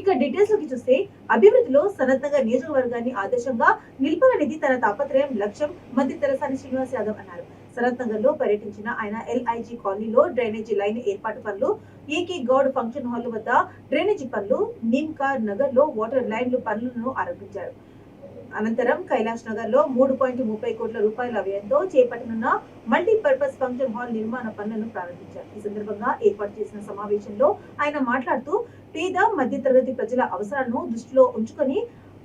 ఇక డీటెయిల్స్లోకి చూస్తే అభివృద్ధిలో సనత్ నియోజకవర్గాన్ని ఆదర్శంగా నిలపాలనేది తన తాపత్రయం లక్ష్యం మంత్రి తెరసాని శ్రీనివాస్ యాదవ్ అన్నారు. సనత్ నగర్లో పర్యటించిన ఆయన ఎల్ఐజీ కాలనీలో డ్రైనేజీ లైన్ ఏర్పాటు పనులు ఏకే గౌడ్ ఫంక్షన్ హాల్ వద్ద డ్రైనేజీ పనులు నిమ్కా నగర్లో వాటర్ లైన్లు పనులను ఆరంభించారు. అనంతరం కైలాష్ నగర్లో మూడు పాయింట్ ముప్పై కోట్ల రూపాయల వ్యయంతో చేపట్టనున్న మల్టీపర్పస్ ఫంక్షన్ హాల్ నిర్మాణ పనులను ప్రారంభించారు. ఈ సందర్భంగా ఏర్పాటు చేసిన సమావేశంలో ఆయన మాట్లాడుతూ పేద మధ్యతరగతి ప్రజల అవసరాలను దృష్టిలో ఉంచుకొని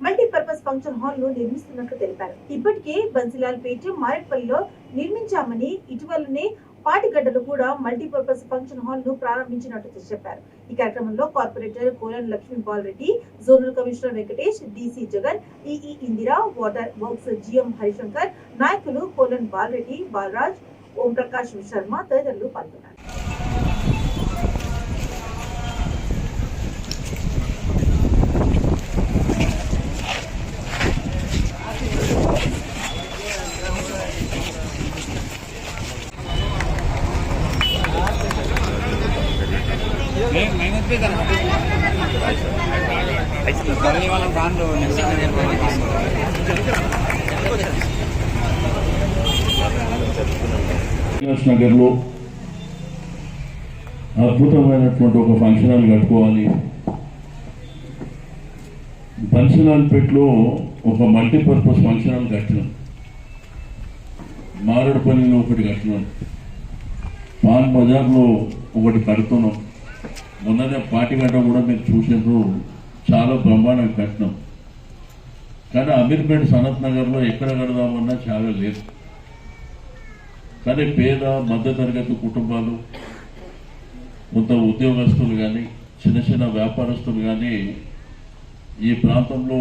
మల్టీపర్పస్ ఫంక్షన్ హాల్ను నిర్మిస్తున్నట్లు తెలిపారు. ఇప్పటికే బన్సిలాల్ పేట మారెట్పల్లిలో నిర్మించామని ఇటీవలనే పాటిగడ్డలు కూడా మల్టీపర్పస్ ఫంక్షన్ హాల్ను ప్రారంభించినట్టు చెప్పారు. ఈ కార్యక్రమంలో corporator Kolan Lakshmipal Reddy zonal commissioner Venkatesh DC Jagan EE Indira water works GM Harishankar నాయకులు కోలన్ బాలరెడ్డి బాలరాజ్ ఓం ప్రకాష్ శర్మ తదితరులు పాల్గొన్నారు. నగర్లో అద్భుతమైనటువంటి ఒక ఫంక్షన్ హాల్ కట్టుకోవాలి. బన్సిలాల్పేటలో ఒక మల్టీపర్పస్ ఫంక్షన్ హాల్ కట్టినాం. పనిలో ఒకటి కట్టినాం. పాన్ బజార్లో ఒకటి కడుతున్నాం. మొన్ననే పాటిగడ్డ కూడా మీరు చూసినారు చాలా బ్రహ్మాండంగా కట్టినాం కానీ అమీర్పేట సనత్ నగర్లో ఎక్కడ కడదామన్నా చాలా లేదు. కానీ పేద మధ్యతరగతి కుటుంబాలు కొంత ఉద్యోగస్తులు కానీ చిన్న చిన్న వ్యాపారస్తులు కానీ ఈ ప్రాంతంలో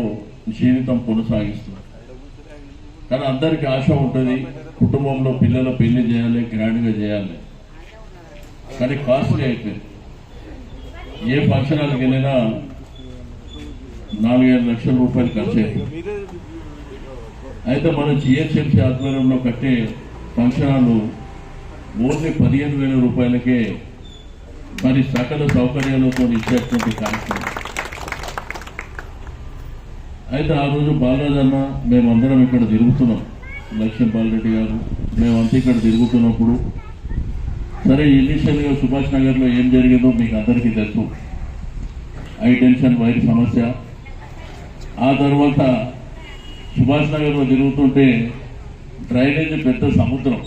జీవితం కొనసాగిస్తున్నారు. కానీ అందరికీ ఆశ ఉంటుంది కుటుంబంలో పిల్లల పెళ్ళి చేయాలి గ్రాండ్గా చేయాలి. కానీ కాస్ట్లీ అయిపోయింది. ఏ ఫంక్షన్ హాల్కి వెళ్ళినా నాలుగైదు లక్షల రూపాయలు ఖర్చు అయితే మనం జిహెచ్ఎంసీ ఆధ్వర్యంలో కట్టే ఫంక్షన్ ఓన్లీ పదిహేను వేల రూపాయలకే మరి సకల సౌకర్యాలతో ఇచ్చేటువంటి కార్యక్రమం. అయితే ఆ రోజు బాలరాజన్న మేమందరం ఇక్కడ తిరుగుతున్నాం. లక్ష్మీ బాలరెడ్డి గారు మేమంతా ఇక్కడ తిరుగుతున్నప్పుడు సరే ఇనిషియల్గా సుభాష్ నగర్లో ఏం జరిగిందో మీకు అందరికీ తెలుసు. హై టెన్షన్ వైర్ సమస్య. ఆ తర్వాత సుభాష్ నగర్లో తిరుగుతుంటే డ్రైనేజ్ పెద్ద సముద్రం.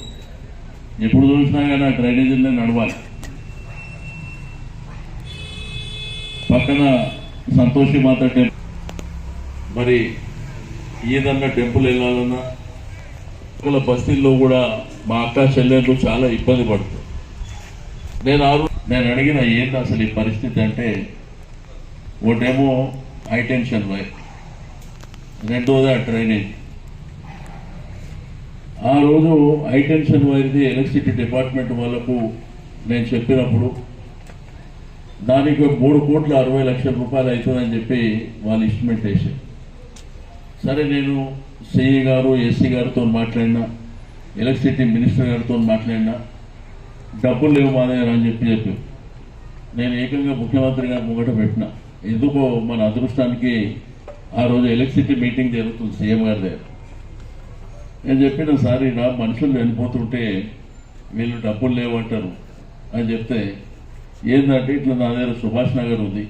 ఎప్పుడు చూసినా కానీ ఆ డ్రైనేజీలనే నడవాలి. పక్కన సంతోషి మాత టెంపుల్ మరి ఏదన్నా టెంపుల్ వెళ్ళాలన్నా బస్తీల్లో కూడా మా అక్క చెల్లెళ్ళు చాలా ఇబ్బంది పడుతుంది. నేను ఆ నేను అడిగిన ఏంటి అసలు ఈ పరిస్థితి అంటే ఒకటేమో హైటెన్షన్ వైర్ రెండోది ఆ డ్రైనేజ్ ఆ రోజు హైటెన్షన్ వైర్ది ఎలక్ట్రిసిటీ డిపార్ట్మెంట్ వాళ్ళకు నేను చెప్పినప్పుడు దానికి మూడు కోట్ల అరవై లక్షల రూపాయలు అవుతుందని చెప్పి వాళ్ళు ఎస్టిమేట్ వేసారు సరే నేను సిఈ గారు ఎస్సీ గారితో మాట్లాడినా ఎలక్ట్రిసిటీ మినిస్టర్ గారితో మాట్లాడినా డబ్బులు లేవు మా దగ్గర అని చెప్పి చెప్పి. నేను ఏకంగా ముఖ్యమంత్రి గారు ముంగట పెట్టిన. ఎందుకో మన అదృష్టానికి ఆ రోజు ఎలక్ట్రిసిటీ మీటింగ్ జరుగుతుంది సీఎం గారి దగ్గర. నేను చెప్పిన సార్ ఇలా మనుషులు వెళ్ళిపోతుంటే వీళ్ళు డబ్బులు లేవంటారు అని చెప్తే ఏంటంటే ఇట్లా నా దగ్గర సుభాష్ నగర్ ఉంది.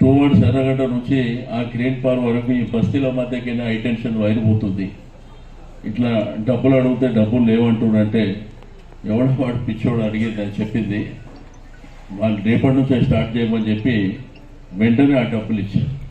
టువర్డ్స్ ఎర్రగడ్డ నుంచి ఆ గ్రీన్ పార్ వరకు ఈ బస్తీల మధ్యకైనా హైటెన్షన్ వైర్ పోతుంది. ఇట్లా డబ్బులు అడిగితే డబ్బులు లేవంటుండంటే ఎవడో వాడు పిచ్చోడు అడిగింది అని చెప్పింది వాళ్ళు రేపటి నుంచే స్టార్ట్ చేయమని చెప్పి వెంటనే ఆ డబ్బులు ఇచ్చారు.